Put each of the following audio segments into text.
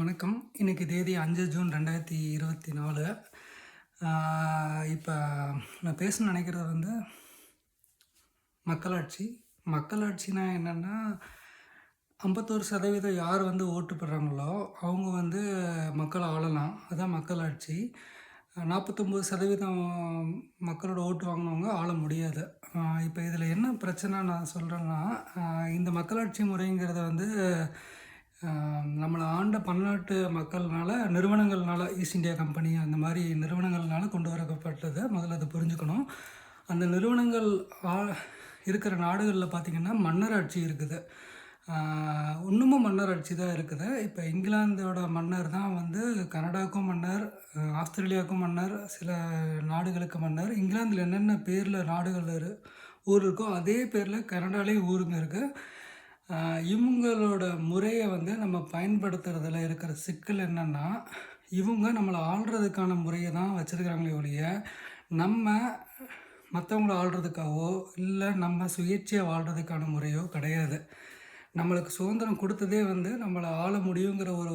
வணக்கம். இன்றைக்கி தேதி அஞ்சு ஜூன் ரெண்டாயிரத்தி இருபத்தி நாலு. இப்போ நான் பேச நினைக்கிறது வந்து மக்களாட்சி. மக்களாட்சினா என்னென்னா ஐம்பத்தோரு சதவீதம் யார் வந்து ஓட்டு பெறாங்களோ அவங்க வந்து மக்களை ஆளலாம். அதுதான் மக்களாட்சி. நாற்பத்தொம்போது சதவீதம் மக்களோட ஓட்டு வாங்கினவங்க ஆள முடியாது. இப்போ இதில் என்ன பிரச்சனை நான் சொல்கிறேன்னா இந்த மக்களாட்சி முறைங்கிறத வந்து நம்மளை ஆண்ட பன்னாட்டு மக்கள்னால நிறுவனங்கள்னால ஈஸ்ட் இந்தியா கம்பெனி அந்த மாதிரி நிறுவனங்கள்னால கொண்டு வரப்பட்டதை முதல்ல அதை புரிஞ்சுக்கணும். அந்த நிறுவனங்கள் ஆ- இருக்கிற நாடுகளில் பார்த்திங்கன்னா மன்னராட்சி இருக்குது. இன்னமும் மன்னராட்சி தான் இருக்குது. இப்போ இங்கிலாந்தோட மன்னர் தான் வந்து கனடாவுக்கும் மன்னர் ஆஸ்திரேலியாவுக்கும் மன்னர் சில நாடுகளுக்கு மன்னர். இங்கிலாந்தில் என்னென்ன பேரில் நாடுகள் ஊர் இருக்கோ அதே பேரில் கனடாலேயும் ஊருங்க இருக்குது இவங்களோட முறையை வந்து நம்ம பயன்படுத்துறதுல இருக்கிற சிக்கல் என்னென்னா இவங்க நம்மளை ஆள்றதுக்கான முறையை தான் வச்சுருக்கிறாங்களே ஒழிய நம்ம மற்றவங்கள ஆள்றதுக்காகவோ இல்லை நம்ம சுயேட்சையாக வாழ்கிறதுக்கான முறையோ கிடையாது. நம்மளுக்கு சுதந்திரம் கொடுத்ததே வந்து நம்மளை ஆள முடியுங்கிற ஒரு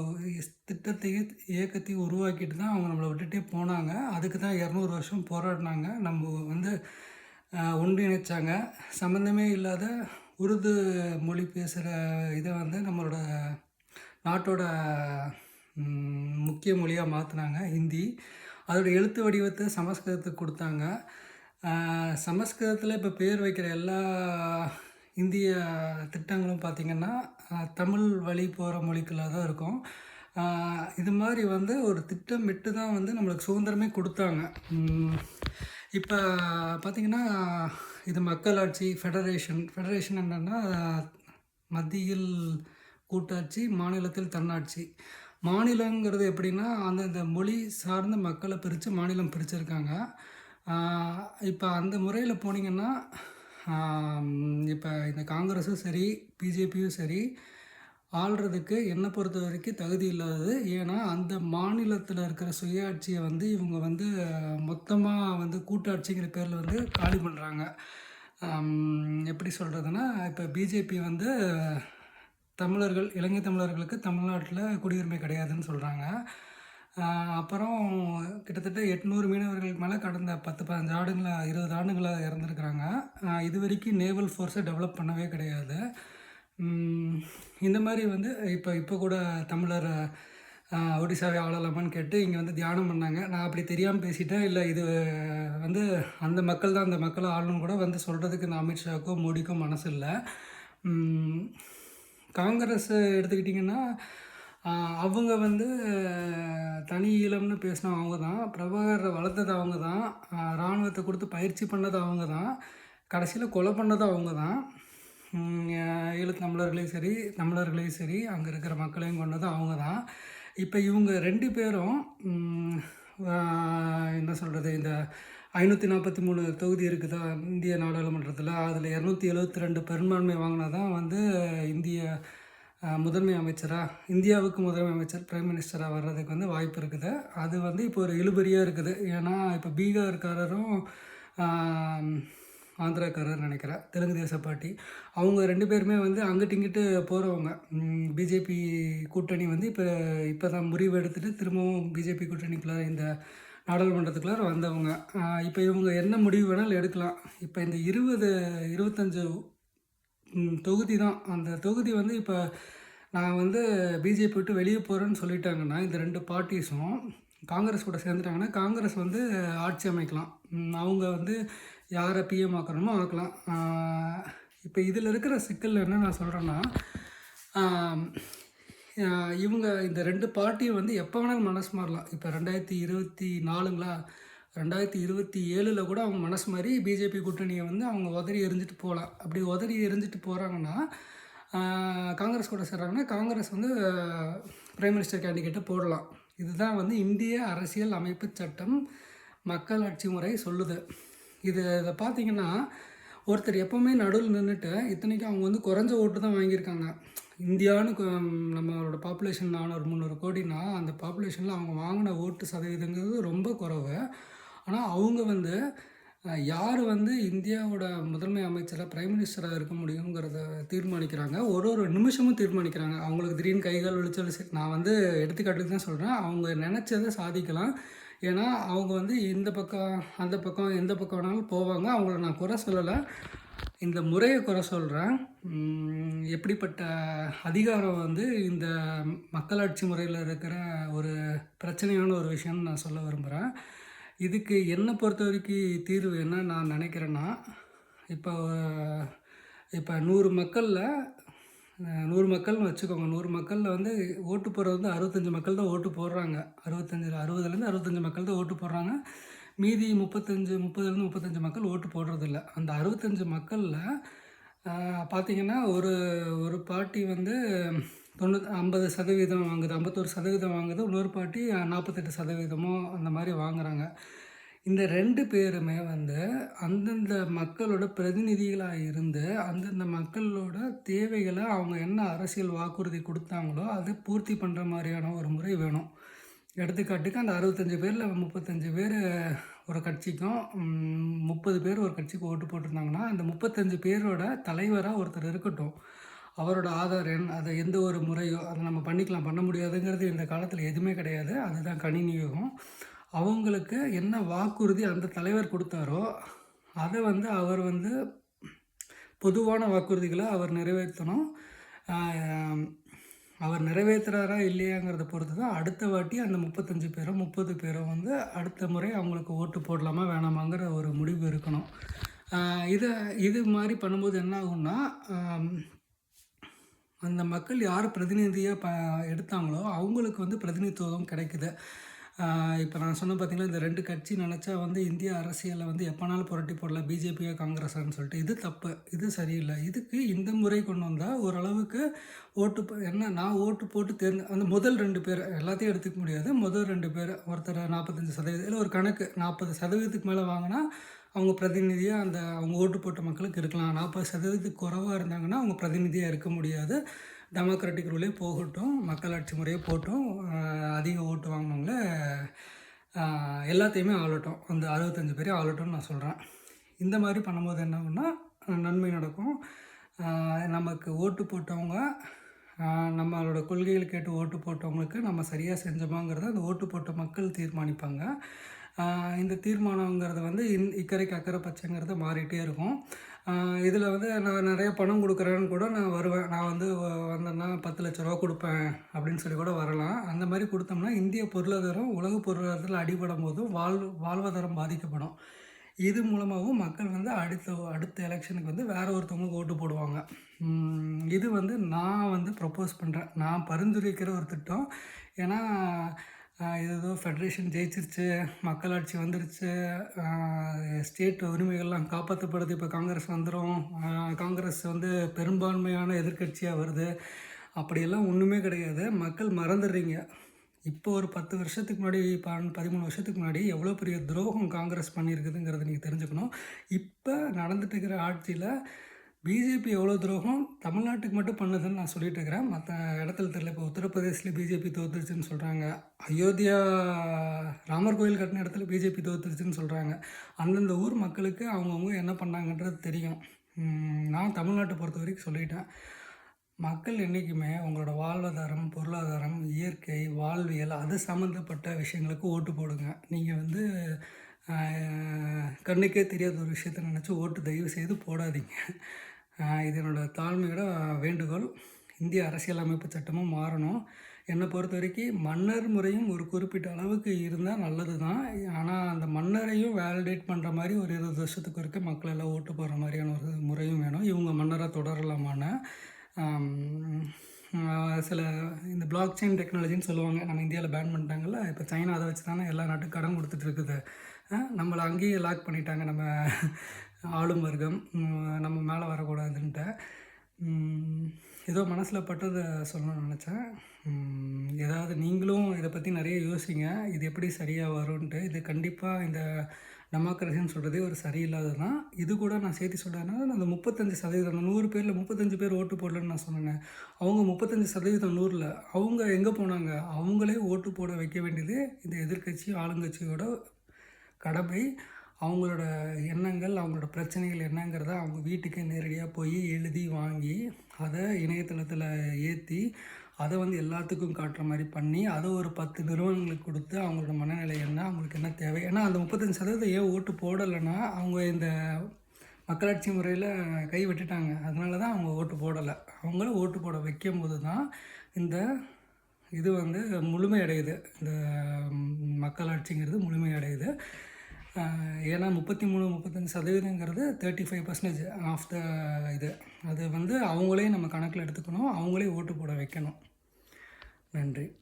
திட்டத்தையும் இயக்கத்தையும் உருவாக்கிட்டு தான் அவங்க நம்மளை விட்டுட்டே போனாங்க. அதுக்கு தான் இரநூறு வருஷம் போராடினாங்க. நம்ம வந்து ஒன்றிணைச்சாங்க. சம்மந்தமே இல்லாத உருது மொழி பேசுகிற இதை வந்து நம்மளோட நாட்டோட முக்கிய மொழியாக மாற்றினாங்க ஹிந்தி. அதோட எழுத்து வடிவத்தை சமஸ்கிருதத்துக்கு கொடுத்தாங்க. சமஸ்கிருதத்தில் இப்போ பேர் வைக்கிற எல்லா இந்திய திட்டங்களும் பார்த்திங்கன்னா தமிழ் வழி போகிற மொழிக்களாக தான் இருக்கும். இது மாதிரி வந்து ஒரு திட்டமிட்டு தான் வந்து நம்மளுக்கு சுதந்திரமே கொடுத்தாங்க. இப்போ பார்த்திங்கன்னா இது மக்களாட்சி ஃபெடரேஷன் ஃபெடரேஷன் என்னென்னா மத்தியில் கூட்டாட்சி மாநிலத்தில் தன்னாட்சி. மாநிலங்கிறது எப்படின்னா அந்தந்த மொழி சார்ந்த மக்களை பிரித்து மாநிலம் பிரிச்சிருக்காங்க. இப்போ அந்த முறையில் போனீங்கன்னா இப்போ இந்த காங்கிரஸும் சரி பிஜேபியும் சரி ஆள்றதுக்கு என்னை பொறுத்த வரைக்கும் தகுதி இல்லாதது. ஏன்னா அந்த மாநிலத்தில் இருக்கிற சுயாட்சியை வந்து இவங்க வந்து மொத்தமாக வந்து கூட்டாட்சிங்கிற பேரில் வந்து காலி பண்ணுறாங்க எப்படி சொல்கிறதுனா இப்போ பிஜேபி வந்து தமிழர்கள் இலங்கை தமிழர்களுக்கு தமிழ்நாட்டில் குடியுரிமை கிடையாதுன்னு சொல்கிறாங்க அப்புறம் கிட்டத்தட்ட எட்நூறு மீனவர்களுக்கு மேலே கடந்த பத்து பதினஞ்சு ஆண்டுங்களா இருபது ஆண்டுங்களாக இறந்துருக்குறாங்க. இது வரைக்கும் நேவல் ஃபோர்ஸை டெவலப் பண்ணவே கிடையாது. இந்த மாதிரி வந்து இப்போ இப்போ கூட தமிழர் ஒடிசாவை ஆளலாமான்னு கேட்டு இங்கே வந்து தியானம் பண்ணாங்க. நான் அப்படி தெரியாமல் பேசிட்டேன். இல்லை இது வந்து அந்த மக்கள் தான் அந்த மக்களை ஆளணும் கூட வந்து சொல்கிறதுக்கு இந்த அமித்ஷாவுக்கோ மோடிக்கோ மனசு இல்லை. காங்கிரஸ் எடுத்துக்கிட்டிங்கன்னா அவங்க வந்து தனி ஈழம்னு பேசின அவங்க தான் பிரபாகரை வளர்த்தது அவங்க தான் இராணுவத்தை கொடுத்து பயிற்சி பண்ணது அவங்க தான் கடைசியில் கொலை பண்ணது அவங்க தான். ஈழத் தமிழர்களையும் சரி தமிழர்களையும் சரி அங்கே இருக்கிற மக்களையும் கொண்டது அவங்க தான். இப்போ இவங்க ரெண்டு பேரும் என்ன சொல்கிறது இந்த ஐநூற்றி நாற்பத்தி மூணு தொகுதி இருக்குதா இந்திய நாடாளுமன்றத்தில் அதில் இரநூத்தி எழுபத்தி ரெண்டு பெரும்பான்மை வாங்கினா தான் வந்து இந்திய முதன்மை அமைச்சராக இந்தியாவுக்கு முதன்மை அமைச்சர் பிரைம் மினிஸ்டராக வர்றதுக்கு வந்து வாய்ப்பு இருக்குது. அது வந்து இப்போ ஒரு இழுபறியாக இருக்குது. ஏன்னா இப்போ பீகார்காரரும் ஆந்திராக்காரர் நினைக்கிறேன் தெலுங்கு தேச பார்ட்டி அவங்க ரெண்டு பேருமே வந்து அங்கிட்டு இங்கிட்டு போகிறவங்க பிஜேபி கூட்டணி வந்து இப்போ இப்போ தான் முடிவு எடுத்துகிட்டு திரும்பவும் பிஜேபி கூட்டணிக்குள்ளே இந்த நாடாளுமன்றத்துக்குள்ளார வந்தவங்க. இப்போ இவங்க என்ன முடிவு வேணாலும் எடுக்கலாம். இப்போ இந்த இருபது இருபத்தஞ்சு தொகுதி தான் அந்த தொகுதி வந்து இப்போ நான் வந்து பிஜேபி விட்டு வெளியே போகிறேன்னு சொல்லிட்டாங்கன்னா இந்த ரெண்டு பார்ட்டிஸும் காங்கிரஸ் கூட சேர்ந்துட்டாங்கன்னா காங்கிரஸ் வந்து ஆட்சி அமைக்கலாம். அவங்க வந்து யாரை பிஎம் ஆக்கணுமோ ஆக்கலாம். இப்போ இதில் இருக்கிற சிக்கல் என்ன நான் சொல்கிறேன்னா இவங்க இந்த ரெண்டு பார்ட்டியும் வந்து எப்போ வேணாலும் மனசு மாறலாம். இப்போ ரெண்டாயிரத்தி இருபத்தி நாலுங்களா? ரெண்டாயிரத்தி இருபத்தி ஏழில் கூட அவங்க மனசு மாதிரி பிஜேபி கூட்டணியை வந்து அவங்க உதறி எரிஞ்சிட்டு போகலாம் அப்படி உதறி எரிஞ்சிட்டு போகிறாங்கன்னா காங்கிரஸ் கூட சேர்றாங்கன்னா காங்கிரஸ் வந்து பிரைம் மினிஸ்டர் கேண்டிடேட்டை போடலாம். இதுதான் வந்து இந்திய அரசியல் அமைப்பு சட்டம் மக்களாட்சி முறை சொல்லுது. இது இதை பார்த்தீங்கன்னா ஒருத்தர் எப்போவுமே நடுவில் நின்றுட்டு இத்தனைக்கும் அவங்க வந்து குறைஞ்ச ஓட்டு தான் வாங்கியிருக்காங்க. இந்தியான்னு நம்மளோட பாப்புலேஷன் நானூறு முந்நூறு கோடினா அந்த பாப்புலேஷனில் அவங்க வாங்கின ஓட்டு சதவீதங்கிறது ரொம்ப குறைவு. ஆனால் அவங்க வந்து யார் வந்து இந்தியாவோட முதன்மை அமைச்சராக பிரைம் மினிஸ்டராக இருக்க முடியுங்கிறத தீர்மானிக்கிறாங்க. ஒரு ஒரு நிமிஷமும் தீர்மானிக்கிறாங்க. அவங்களுக்கு திடீர்னு கைகால் வலிச்சாலும் சரி நான் வந்து எடுத்துக்காட்டுக்கு தான் சொல்கிறேன் அவங்க நினச்சதை சாதிக்கலாம். ஏன்னா அவங்க வந்து இந்த பக்கம் அந்த பக்கம் எந்த பக்கம் வேணாலும் போவாங்க. அவங்கள நான் குறை சொல்லலை. இந்த முறையை குறை சொல்கிறேன் எப்படிப்பட்ட அதிகாரம் வந்து இந்த மக்களாட்சி முறையில் இருக்கிற ஒரு பிரச்சனையான ஒரு விஷயம்னு நான் சொல்ல விரும்புகிறேன் இதுக்கு என்னை பொறுத்த வரைக்கும் தீர்வு என்ன நான் நினைக்கிறேன்னா இப்போ இப்போ நூறு மக்களில் நூறு மக்கள்னு வச்சுக்கோங்க. நூறு மக்களில் வந்து ஓட்டு போடுறது வந்து அறுபத்தஞ்சு மக்கள் தான் ஓட்டு போடுறாங்க. அறுபத்தஞ்சி அறுபதுலேருந்து அறுபத்தஞ்சு மக்கள் தான் ஓட்டு போடுறாங்க. மீதி முப்பத்தஞ்சு முப்பதுலேருந்து முப்பத்தஞ்சு மக்கள் ஓட்டு போடுறதில்ல. அந்த அறுபத்தஞ்சு மக்களில் பார்த்தீங்கன்னா ஒரு ஒரு பார்ட்டி வந்து தொண்ணூறு ஐம்பது சதவீதம் வாங்குது ஐம்பத்தோரு சதவீதம் வாங்குது. இன்னொரு பார்ட்டி நாற்பத்தெட்டு சதவீதமோ அந்த மாதிரி வாங்குகிறாங்க இந்த ரெண்டு பேருமே வந்து அந்தந்த மக்களோட பிரதிநிதிகளாக இருந்து அந்தந்த மக்களோட தேவைகளை அவங்க என்ன அரசியல் வாக்குறுதி கொடுத்தாங்களோ அதை பூர்த்தி பண்ணுற மாதிரியான ஒரு முறை வேணும். எடுத்துக்காட்டுக்கு அந்த அறுபத்தஞ்சு பேரில் முப்பத்தஞ்சு பேர் ஒரு கட்சிக்கும் முப்பது பேர் ஒரு கட்சிக்கு ஓட்டு போட்டிருந்தாங்கன்னா அந்த முப்பத்தஞ்சு பேரோட தலைவராக ஒருத்தர் இருக்கட்டும். அவரோட ஆதார் எண் அதை எந்த ஒரு முறையோ அதை நம்ம பண்ணிக்கலாம். பண்ண முடியாதுங்கிறது இந்த காலத்தில் எதுவுமே கிடையாது. அதுதான் கணினி யுகம். அவங்களுக்கு என்ன வாக்குறுதி அந்த தலைவர் கொடுத்தாரோ அதை வந்து அவர் வந்து பொதுவான வாக்குறுதிகளை அவர் நிறைவேற்றணும். அவர் நிறைவேற்றுறாரா இல்லையாங்கிறத பொறுத்து தான் அடுத்த வாட்டி அந்த முப்பத்தஞ்சு பேரும் முப்பது பேரும் வந்து அடுத்த முறை அவங்களுக்கு ஓட்டு போடலாமா வேணாமாங்கிற ஒரு முடிவு இருக்கணும். இதை இது மாதிரி பண்ணும்போது என்ன ஆகும்னா அந்த மக்கள் யார் பிரதிநிதியாக ப எடுத்தாங்களோ அவங்களுக்கு வந்து பிரதிநிதித்துவம் கிடைக்குது. இப்போ நான் சொன்ன பார்த்தீங்களா இந்த ரெண்டு கட்சி நினச்சா வந்து இந்திய அரசியலை வந்து எப்போனாலும் புரட்டி போடலாம் பிஜேபியோ காங்கிரஸான்னு சொல்லிட்டு. இது தப்பு இது சரியில்லை. இதுக்கு இந்த முறை கொண்டு வந்தால் ஓரளவுக்கு ஓட்டு போ- என்ன நான் ஓட்டு போட்டு தேர்ந்து அந்த முதல் ரெண்டு பேர் எல்லாத்தையும் எடுத்துக்க முடியாது. முதல் ரெண்டு பேர் ஒருத்தர் நாற்பத்தஞ்சு சதவீதம் இல்லை ஒரு கணக்கு நாற்பது சதவீதத்துக்கு மேலே வாங்கினா அவங்க பிரதிநிதியாக அந்த அவங்க ஓட்டு போட்ட மக்களுக்கு இருக்கலாம். நாற்பது சதவீதத்துக்கு குறைவாக இருந்தாங்கன்னா அவங்க பிரதிநிதியாக இருக்க முடியாது. டெமோக்ராட்டிக் ரூலே போகட்டும் மக்களாட்சி முறையே போட்டும் அதிக ஓட்டு வாங்கினவங்கள எல்லாத்தையுமே ஆளட்டும். அந்த அறுபத்தஞ்சு பேரையும் ஆளட்டும்னு நான் சொல்கிறேன் இந்த மாதிரி பண்ணும்போது என்ன ஆகும்னா நன்மை நடக்கும். நமக்கு ஓட்டு போட்டவங்க நம்மளோட கொள்கைகள் கேட்டு ஓட்டு போட்டவங்களுக்கு நம்ம சரியாக செஞ்சோமாங்கிறத அந்த ஓட்டு போட்ட மக்கள் தீர்மானிப்பாங்க. இந்த தீர்மானங்கிறது வந்து இன் இக்கரைக்கு அக்கறை பச்சைங்கிறது மாறிட்டே இருக்கும். இதில் வந்து நான் நிறைய பணம் கொடுக்குறேன்னு கூட நான் வருவேன். நான் வந்து வந்தேன்னா பத்து லட்ச ரூபா கொடுப்பேன் அப்படின்னு சொல்லி கூட வரலாம். அந்த மாதிரி கொடுத்தோம்னா இந்திய பொருளாதாரம் உலக பொருளாதாரத்தில் அடிபடும் போதும் வாழ் வாழ்வாதாரம் பாதிக்கப்படும். இது மூலமாகவும் மக்கள் வந்து அடுத்த அடுத்த எலெக்ஷனுக்கு வந்து வேற ஒருத்தவங்க ஓட்டு போடுவாங்க. இது வந்து நான் வந்து ப்ரப்போஸ் பண்ணுறேன் நான் பரிந்துரைக்கிற ஒரு திட்டம். ஏன்னா ஏதோ ஃபெடரேஷன் ஜெயிச்சிருச்சு மக்களாட்சி வந்துருச்சு ஸ்டேட் உரிமைகள்லாம் காப்பாற்றப்படுது இப்போ காங்கிரஸ் வந்துடும் காங்கிரஸ் வந்து பெரும்பான்மையான எதிர்க்கட்சியாக வருது. அப்படியெல்லாம் ஒன்றுமே கிடையாது. மக்கள் மறந்துடுறீங்க. இப்போ ஒரு பத்து வருஷத்துக்கு முன்னாடி பன் பதிமூணு வருஷத்துக்கு முன்னாடி எவ்வளோ பெரிய துரோகம் காங்கிரஸ் பண்ணியிருக்குதுங்கிறத நீங்கள் தெரிஞ்சுக்கணும். இப்போ நடந்துட்டு இருக்கிற ஆட்சியில் பிஜேபி எவ்வளோ துரோகம்? தமிழ்நாட்டுக்கு மட்டும் பண்ணுதுன்னு நான் சொல்லிட்டு இருக்கிறேன். மற்ற இடத்துல தெரியல. இப்போ உத்தரப்பிரதேசில் பிஜேபி தோத்துருச்சுன்னு சொல்கிறாங்க அயோத்தியா ராமர் கோயில் கட்டின இடத்துல பிஜேபி தோத்துருச்சுன்னு சொல்கிறாங்க அந்தந்த ஊர் மக்களுக்கு அவங்கவுங்க என்ன பண்ணாங்கன்றது தெரியும். நான் தமிழ்நாட்டை பொறுத்த வரைக்கும் சொல்லிட்டேன். மக்கள் என்றைக்குமே உங்களோட வாழ்வாதாரம் பொருளாதாரம் இயற்கை வாழ்வியல் அது சம்மந்தப்பட்ட விஷயங்களுக்கு ஓட்டு போடுங்க. நீங்கள் வந்து கண்ணுக்கே தெரியாத ஒரு விஷயத்த நினச்சி ஓட்டு தயவு செய்து போடாதீங்க. இதனோட தாழ்மையோட வேண்டுகோள். இந்திய அரசியலமைப்பு சட்டமும் மாறணும். என்னை பொறுத்த வரைக்கும் மன்னர் முறையும் ஒரு குறிப்பிட்ட அளவுக்கு இருந்தால் நல்லது தான் ஆனால் அந்த மன்னரையும் வேலிடேட் பண்ணுற மாதிரி ஒரு இருபது வருஷத்துக்கு இருக்க மக்கள் எல்லாம் ஓட்டு போடுற மாதிரியான ஒரு முறையும் வேணும். இவங்க மன்னராக தொடரலாமான சில இந்த பிளாக் செயின் டெக்னாலஜின்னு சொல்லுவாங்க. நம்ம இந்தியாவில் பேன் பண்ணிட்டாங்கல்ல இப்போ சைனா அதை வச்சு தானே எல்லா நாட்டுக்கும் கடன் கொடுத்துட்டு இருக்குது. நம்மளை அங்கேயே லாக் பண்ணிட்டாங்க. நம்ம ஆளும் வர்க்கம். நம்ம மேலே வரக்கூடாதுன்ட்டு. ஏதோ மனசில் பட்டதை சொல்லணும்னு நினச்சேன். ஏதாவது நீங்களும் இதை பற்றி நிறைய யோசிங்க. இது எப்படி சரியாக வரும்ன்ட்டு. இது கண்டிப்பாக இந்த டெமோக்ரஸின்னு சொல்கிறதே ஒரு சரியில்லாதது தான் இது கூட நான் சேர்த்து சொல்கிறேன்னா அந்த முப்பத்தஞ்சு சதவீதம் நூறு பேரில் முப்பத்தஞ்சு பேர் ஓட்டு போடலன்னு நான் சொன்னேன். அவங்க முப்பத்தஞ்சு சதவீதம் நூறில் அவங்க எங்கே போனாங்க? அவங்களே ஓட்டு போட வைக்க வேண்டியது இந்த எதிர்க்கட்சி ஆளுங்கட்சியோட கடமை. அவங்களோட எண்ணங்கள் அவங்களோட பிரச்சனைகள் என்னங்கிறத அவங்க வீட்டுக்கே நேரடியாக போய் எழுதி வாங்கி அதை இணையதளத்தில் ஏற்றி அதை வந்து எல்லாத்துக்கும் காட்டுற மாதிரி பண்ணி அதை ஒரு பத்து நிறுவனங்களுக்கு கொடுத்து அவங்களோட மனநிலை என்ன அவங்களுக்கு என்ன தேவை? ஏன்னா அந்த முப்பத்தஞ்சு சதவீதம் ஏன் ஓட்டு போடலைன்னா அவங்க இந்த மக்களாட்சி முறையில் கை விட்டுட்டாங்க. அதனால தான் அவங்க ஓட்டு போடலை. அவங்களும் ஓட்டு போட வைக்கும் போது தான் இந்த இது வந்து முழுமையடையுது. இந்த மக்களாட்சிங்கிறது முழுமையடையுது. ஏன்னா முப்பத்தி மூணு முப்பத்தஞ்சு சதவீதங்கிறது thirty five percentage of the இது. அது வந்து அவங்களே நம்ம கணக்கில் எடுத்துக்கணும். அவங்களே ஓட்டு போட வைக்கணும். நன்றி.